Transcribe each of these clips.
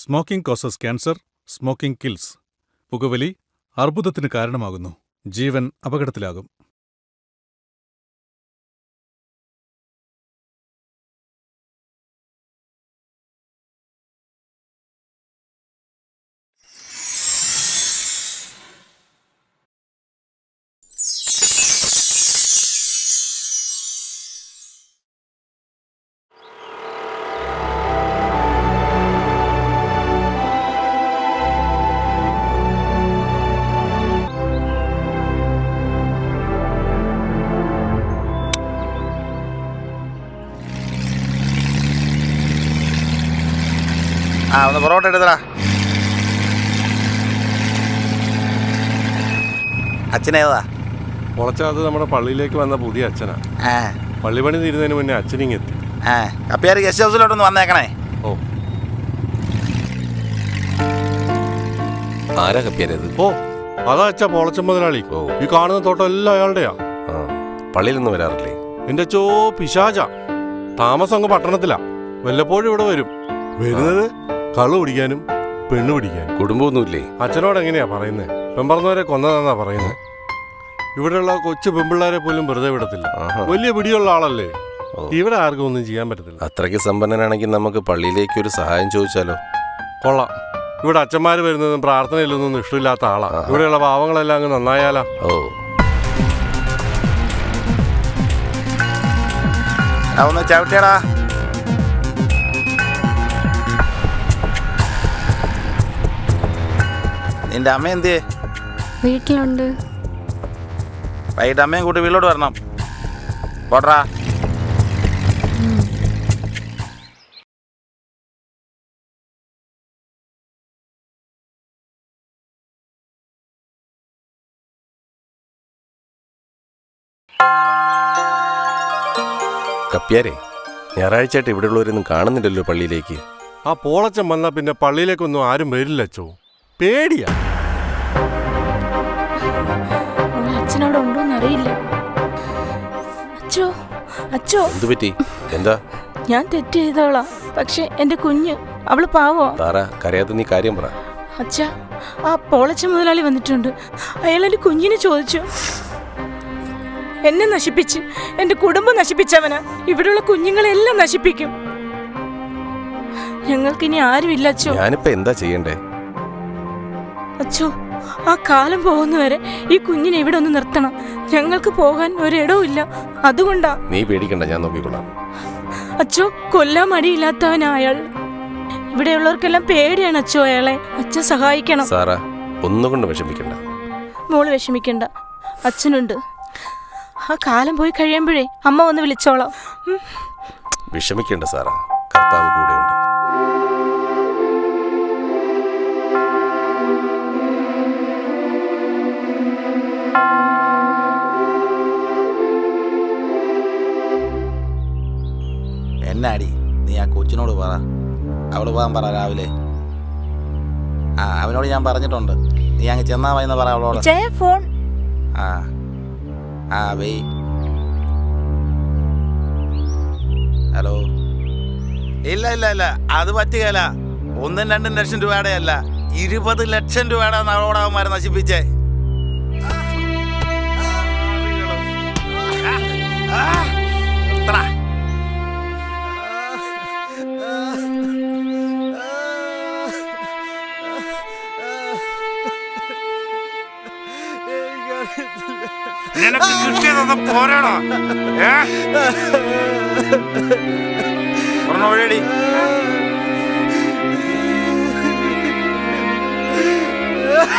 Smoking causes cancer smoking kills. പുകവലി അർബുദത്തിന് കാരണമാകുന്നു. ജീവൻ അപകടത്തിലാകും. ആ ഒന്ന് പൊറോട്ട എടുത്തടാ. അച്ഛനേതാ മുളച്ച അത് നമ്മുടെ പള്ളിയിലേക്ക് വന്ന പുതിയ അച്ഛനാ. പള്ളി പണി തീരുന്നതിന് മുന്നേ അച്ഛനിങ് എത്തി കപ്പിയാർ ഗസ്റ്റ് ഹൗസിലോട്ടൊന്ന് വന്നേക്കണേ? ഓ. ആരാ കപ്പിയാരത്? ഓ അതാ അച്ഛ പൊളച്ച മുതലാളി. ഓ. ഈ കാണുന്ന തോട്ടം എല്ലാം അയാളുടെയാ. പള്ളിയിലൊന്നും വരാറില്ലേ? എന്റെ ചോ പിശാച. താമസം അങ്ങ് പട്ടണത്തിലാ. വല്ലപ്പോഴും ഇവിടെ വരും. വരുന്നത് കള്ളു പിടിക്കാനും പെണ്ണു പിടിക്കാനും. കുടുംബമൊന്നുമില്ലേ? അച്ഛനോട് എങ്ങനെയാ പറയുന്നത് പെമ്പറന്നവരെ കൊന്നതാന്നാ പറയുന്നത് ഇവിടെയുള്ള കൊച്ചു പെമ്പിള്ളാരെ പോലും വെറുതെ വിടത്തില്ല. വലിയ പിടിയുള്ള ആളല്ലേ. ഇവിടെ ആർക്കും ഒന്നും ചെയ്യാൻ പറ്റത്തില്ല. അത്രയ്ക്ക് സമ്പന്നനാണെങ്കിൽ നമുക്ക് പള്ളിയിലേക്ക് ഒരു സഹായം ചോദിച്ചാലോ? കൊള്ളാം. ഇവിടെ അച്ഛന്മാർ വരുന്നതും പ്രാർത്ഥനയിലൊന്നും ഇഷ്ടമില്ലാത്ത ആളാ. ഇവിടെയുള്ള പാവങ്ങളെല്ലാം അങ്ങ് നന്നായാലാ. ഓ. ഒന്ന് ചവിട്ടിയടാ. നിന്റെ അമ്മ എന്ത് വീട്ടിലുണ്ട്. വൈകിട്ട് അമ്മയും കൂട്ടി വീട്ടിലോട്ട് വരണം. പോട്രാ. കപ്പിയാരെ ഞായറാഴ്ചയായിട്ട് ഇവിടെയുള്ളവരൊന്നും കാണുന്നില്ലല്ലോ പള്ളിയിലേക്ക്. ആ പോളച്ചൻ വന്നാൽ പിന്നെ പള്ളിയിലേക്കൊന്നും ആരും വരില്ല അച്ചോ പേടിയാ. അവൾ അച്ഛനവിടെ ഉണ്ടോന്ന് അറിയില്ല. അച്ചോ അച്ചോ എന്തു പറ്റി? എന്താ? ഞാൻ തെറ്റ് ചെയ്തോളാം പക്ഷെ എന്റെ കുഞ്ഞ് അവൾ പാവോ താറ കരയാത്ത നീ കാര്യം പറ. അച്ഛാ ആ പോളച്ച മുതലാളി വന്നിട്ടുണ്ട്. അയാൾ എന്റെ കുഞ്ഞിനെ ചോദിച്ചു. എന്നെ നശിപ്പിച്ച് എന്റെ കുടുംബം നശിപ്പിച്ചവനാ. ഇവിടെയുള്ള കുഞ്ഞുങ്ങളെല്ലാം നശിപ്പിക്കും. ഞങ്ങൾക്കിനി ആരുമില്ല അച്ഛോ. ഞാനിപ്പോ എന്താ ചെയ്യണ്ടേ? അച്ചോ ആ കാലം പോകുന്നവരെ ഈ കുഞ്ഞിനെ ഇവിടെ ഒന്ന് നിർത്തണം. ഞങ്ങൾക്ക് പോകാൻ ഒരിടവും ഇല്ല. അതുകൊണ്ടാ നീ പേടിക്കണ്ട ഞാൻ നോക്കിക്കൊള്ളാം. അച്ചോ കൊല്ലാൻ മടിയില്ലാത്തവനാ അയാൾ. ഇവിടെയുള്ളവർക്കെല്ലാം പേടിയാണ് അച്ചോ അയാളെ. അച്ഛൻ സഹായിക്കണം. സാറാ ഒന്നുകൊണ്ട് വിഷമിക്കണ്ട. മോൾ വിഷമിക്കണ്ട. അച്ഛനുണ്ട്. ആ കാലം പോയി കഴിയുമ്പോഴേ അമ്മ വന്ന് വിളിച്ചോളാം. വിഷമിക്കണ്ട സാറ. എന്നാടി? നീ ആ കൊച്ചിനോട് പറ. അവൾ പോകാൻ പറ രാവിലെ. ആ അവനോട് ഞാൻ പറഞ്ഞിട്ടുണ്ട്. നീ അങ്ങ് ചെന്നാ വൈന്ന് പറ അവളോട്. ഫോൺ. ആ ആ ഹലോ. ഇല്ല ഇല്ല ഇല്ല. അത് പറ്റുകയല്ല ഒന്നും രണ്ടും ലക്ഷം രൂപയുടെ അല്ല. ഇരുപത് ലക്ഷം രൂപയുടെ അവളോടവന്മാരെ നശിപ്പിച്ചേ. പോരാടോ ഏ വഴിയടി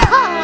Ha ഗിരി.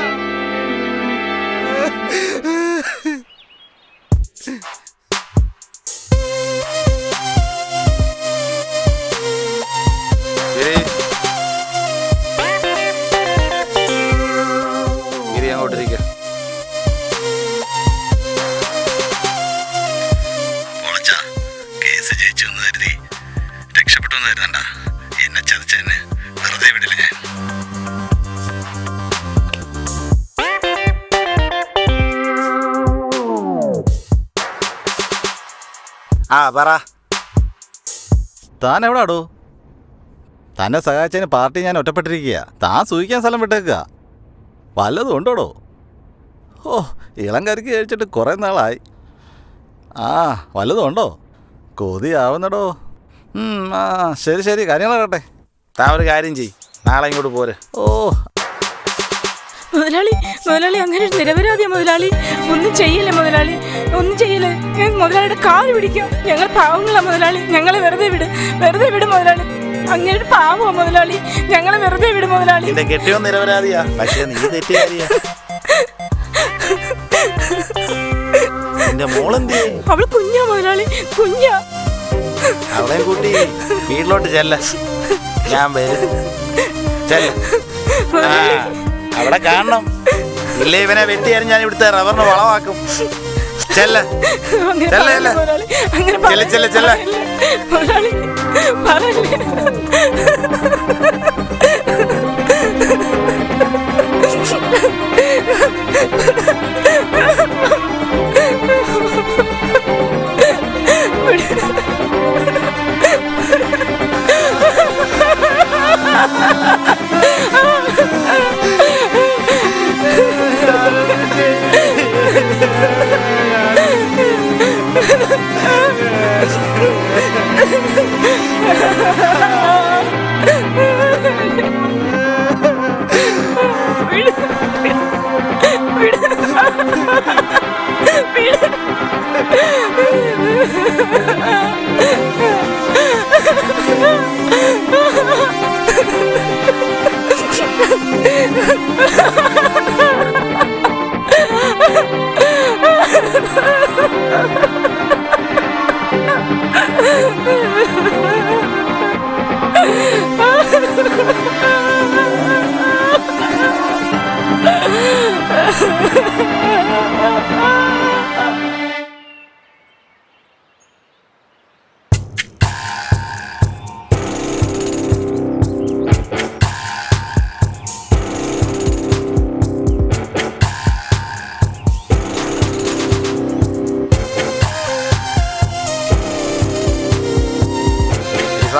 ആ പറ. താൻ എവിടാടോ? തന്നെ സഹായിച്ചതിന് പാർട്ടി ഞാൻ ഒറ്റപ്പെട്ടിരിക്കുക താൻ സൂഹിക്കാൻ സ്ഥലം വിട്ടേക്കുക വല്ലതും ഉണ്ടോടോ? ഓ ഇളം കരിക്ക് കഴിച്ചിട്ട് കുറേ നാളായി. ആ വല്ലതും ഉണ്ടോ? കൊതിയാവുന്നടോ ആ ശരി ശരി കാര്യങ്ങളാകട്ടെ. താ ഒരു കാര്യം ചെയ് നാളെ ഇങ്ങോട്ട് പോര്. ഓ മുതലാളി മുതലാളി അങ്ങനെ നിരപരാധിയ മുതലാളി. ഒന്നും ചെയ്യില്ല മുതലാളി. ഒന്നും ചെയ്യില്ല. മുതലാളിയുടെ കാൽ പിടിക്കാം. ഞങ്ങൾ പാവങ്ങളാ മുതലാളി. ഞങ്ങളെ വെറുതെ വിട്. വെറുതെ വിട് മുതലാളി. അങ്ങനെ പാവോ മുതലാളി. ഞങ്ങളെ വെറുതെ വിട് മുതലാളി. നിന്റെ കെട്ടിയോ നിരപരാധിയാ. പക്ഷേ നീ തെറ്റുകാരിയാ നിന്റെ മോളെന്തി അവൾ കുഞ്ഞാ മുതലാളി. കുഞ്ഞാ. അവളെ കൂട്ടി വീട്ടിലോട്ട് ചെല്ല. ഞാൻ വരും. ചെല്ല. അവിടെ കാണണം. ഇല്ലേ ഇവനെ വെട്ടിയാലും ഞാൻ ഇവിടുത്തെ റബ്ബറിന് വളമാക്കും. ചെല്ല. ചെല്ല ചെല്ല. ചെല്ല്, ചെല്ല്,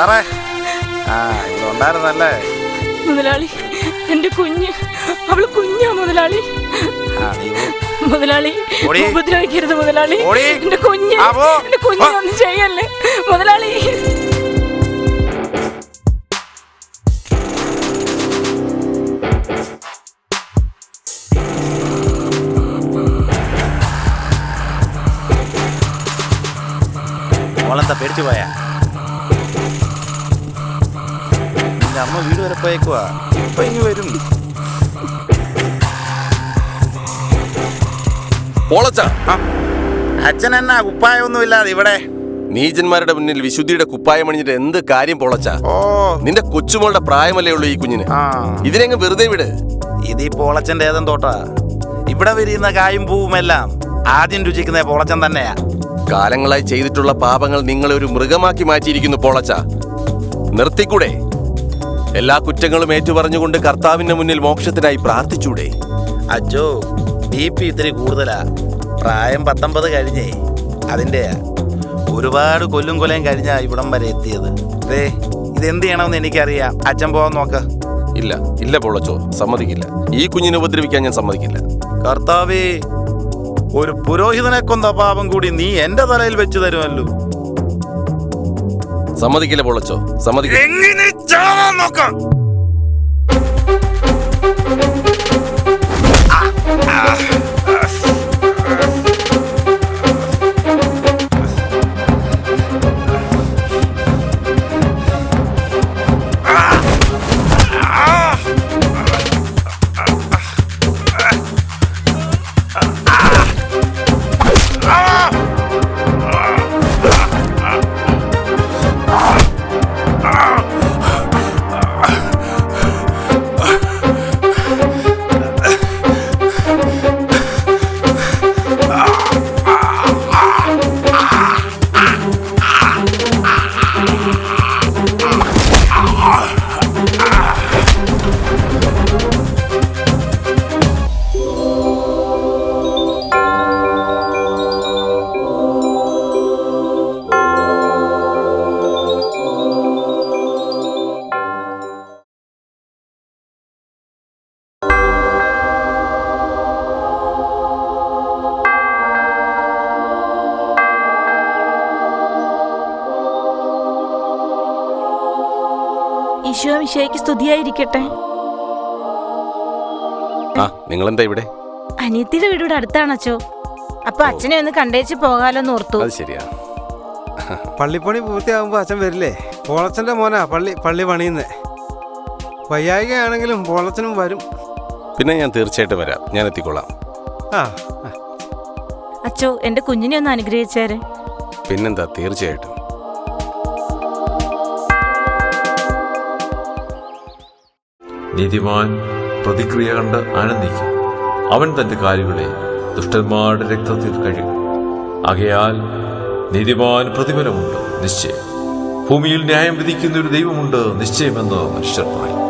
സാറേ ആ ഇവിടെ ഉണ്ടായിരുന്നല്ലേ മുതലാളി എന്റെ കുഞ്ഞ് അവൾ കുഞ്ഞാ മുതലാളി ആ നീ പോ. മുതലാളി ഓടി. ഉപദ്രവിക്കരുത് മുതലാളി ഓടി. എന്റെ കുഞ്ഞ് ആ, പോ. എന്റെ കുഞ്ഞിനൊന്നും ചെയ്യല്ലേ മുതലാളി പോയേക്കുവാ ഇപ്പൊ ഇനി വരും. പോളച്ച അച്ഛൻ എന്നാ കുപ്പായൊന്നും ഇല്ലാതെ ഇവിടെ. നീചന്മാരുടെ മുന്നിൽ വിശുദ്ധിയുടെ കുപ്പായം അണിഞ്ഞിട്ട് എന്ത് കാര്യം പൊളച്ച? ഓ. നിന്റെ കൊച്ചുമോളുടെ പ്രായമല്ലേ ഉള്ളൂ ഈ കുഞ്ഞിന്. ഇതിനെങ്ങ് വെറുതെ വിട്. ഇത് ഈ പൊളച്ചന്റെ ഏതെന്ന് തോട്ടാ. ഇവിടെ വിരിയുന്ന കായും പൂവുമെല്ലാം ആദ്യം രുചിക്കുന്ന പൊളച്ചൻ തന്നെയാ. കാലങ്ങളായി ചെയ്തിട്ടുള്ള പാപങ്ങൾ നിങ്ങളെ ഒരു മൃഗമാക്കി മാറ്റിയിരിക്കുന്നു പൊളച്ച. നിർത്തിക്കൂടെ? എല്ലാ കുറ്റങ്ങളും ഏറ്റുപറഞ്ഞുകൊണ്ട് കർത്താവിന്റെ മുന്നിൽ മോക്ഷത്തിനായി പ്രാർത്ഥിച്ചൂടെ. അജോ ബി പി ഇത്തിരി കൂടുതലാ. പ്രായം പത്തൊമ്പത് കഴിഞ്ഞേ അതിന്റെയാ ഒരുപാട് കൊല്ലും കൊലയും കഴിഞ്ഞാ ഇവിടം വരെ എത്തിയത്. ദേ ഇതെന്ത് ചെയ്യണമെന്ന് എനിക്കറിയാം. അച്ഛൻ പോവാൻ നോക്ക. ഇല്ല ഇല്ല പോളച്ചോ സമ്മതിക്കില്ല. ഈ കുഞ്ഞിനെ ഉപദ്രവിക്കാൻ ഞാൻ സമ്മതിക്കില്ല. കർത്താവേ ഒരു പുരോഹിതനെ കൊന്ന പാപം കൂടി നീ എന്റെ തലയിൽ വെച്ചു തരുമല്ലോ. സമ്മതിക്കില്ല പൊളച്ചോ സമ്മതിക്കില്ല. നോക്കാം? ആ. ഈശോ മിശയ്ക്ക് സ്തുതിയായിരിക്കട്ടെ. ആ നിങ്ങളെന്താ ഇവിടെ? അനിയത്തിയുടെ വീട് ഇവിടെ അടുത്താണ് അച്ചോ. അപ്പൊ അച്ഛനെ ഒന്ന് കണ്ടേച്ച് പോകാലോന്ന് ഓർത്തു. അത് ശരിയാ. പള്ളിപ്പണി പൂർത്തിയാകുമ്പോൾ അച്ഛൻ വരില്ലേ? പോളച്ചന്റെ മോനാ പള്ളി പള്ളി പണിയുന്നേ. വയ്യായികയാണെങ്കിലും പോളച്ചനും വരും. പിന്നെ ഞാൻ തീർച്ചയായിട്ടും വരാം. ഞാൻ എത്തിക്കൊള്ളാം ആ ആ. അച്ചോ എന്റെ കുഞ്ഞിനെ ഒന്ന് അനുഗ്രഹിച്ചേരെ. പിന്നെന്താ തീർച്ചയായിട്ടും. നീതിമാൻ പ്രതിക്രിയ കണ്ട് ആനന്ദിക്കും. അവൻ തന്റെ കാലുകളെ ദുഷ്ടന്മാരുടെ രക്തത്തിൽ കഴിയും ആകയാൽ നീതിമാൻ പ്രതിഫലമുണ്ട് നിശ്ചയം. ഭൂമിയിൽ ന്യായം വിധിക്കുന്ന ഒരു ദൈവമുണ്ട് നിശ്ചയമെന്ന് മനുഷ്യർ പറയും.